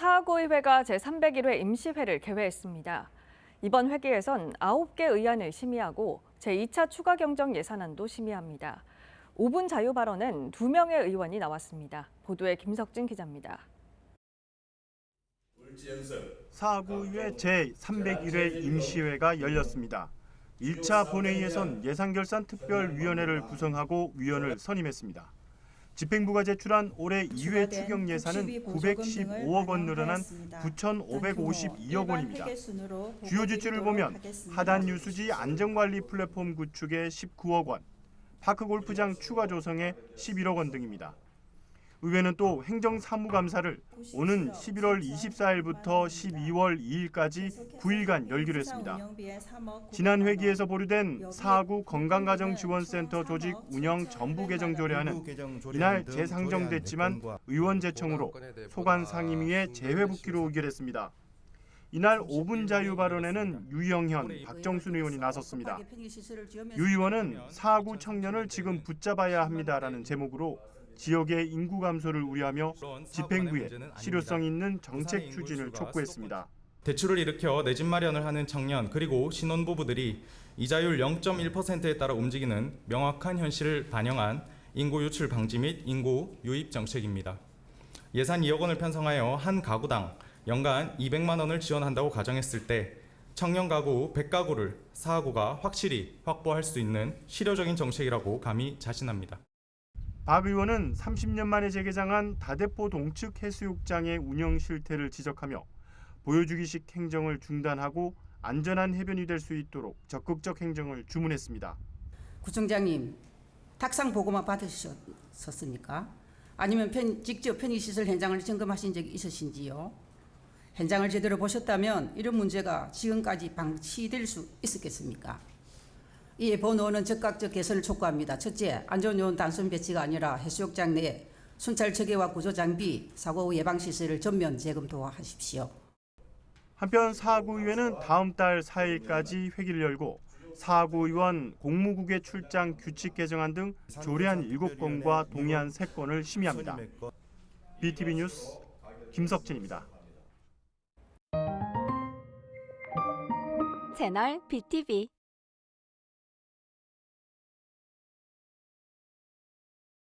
사하구의회가 제301회 임시회를 개회했습니다. 이번 회기에선 9개 의안을 심의하고 제2차 추가 경정 예산안도 심의합니다. 5분 자유 발언엔 2명의 의원이 나왔습니다. 보도에 김석진 기자입니다. 사구의 제301회 임시회가 열렸습니다. 1차 본회의에선 예산결산특별위원회를 구성하고 위원을 선임했습니다. 집행부가 제출한 올해 2회 추경 예산은 915억 원 늘어난 9,552억 원입니다. 주요 지출을 보면 하단 유수지 안전관리 플랫폼 구축에 19억 원, 파크 골프장 추가 조성에 11억 원 등입니다. 의회는 또 행정사무감사를 오는 11월 24일부터 12월 2일까지 9일간 열기로 했습니다. 지난 회기에서 보류된 사구 건강가정지원센터 조직 운영 전부 개정 조례안은 이날 재상정됐지만 의원 제청으로 소관 상임위에 재회복귀로 의결했습니다. 이날 5분 자유 발언에는 유영현, 박정순 의원이 나섰습니다. 유 의원은 사구 청년을 지금 붙잡아야 합니다라는 제목으로 지역의 인구 감소를 우려하며 집행부에 실효성 있는 정책 추진을 촉구했습니다. 대출을 일으켜 내 집 마련을 하는 청년 그리고 신혼부부들이 이자율 0.1%에 따라 움직이는 명확한 현실을 반영한 인구 유출 방지 및 인구 유입 정책입니다. 예산 2억 원을 편성하여 한 가구당 연간 200만 원을 지원한다고 가정했을 때 청년 가구 100가구를 사하구가 확실히 확보할 수 있는 실효적인 정책이라고 감히 자신합니다. 박 의원은 30년 만에 재개장한 다대포 동측 해수욕장의 운영 실태를 지적하며 보여주기식 행정을 중단하고 안전한 해변이 될 수 있도록 적극적 행정을 주문했습니다. 구청장님 탁상 보고만 받으셨습니까? 아니면 편, 직접 편의시설 현장을 점검하신 적이 있으신지요? 현장을 제대로 보셨다면 이런 문제가 지금까지 방치될 수 있었겠습니까? 이에 번호는 즉각적 개선을 촉구합니다. 첫째, 안전요원 단순 배치가 아니라 해수욕장 내 순찰 체계와 구조 장비, 사고 예방 시설을 전면 재검토하십시오. 한편 사구의회는 다음 달 4일까지 회기를 열고 사구의원 공무국의 출장 규칙 개정안 등 조례안 7건과 동의안 3건을 심의합니다. BTV 뉴스 김석진입니다. 채널 BTV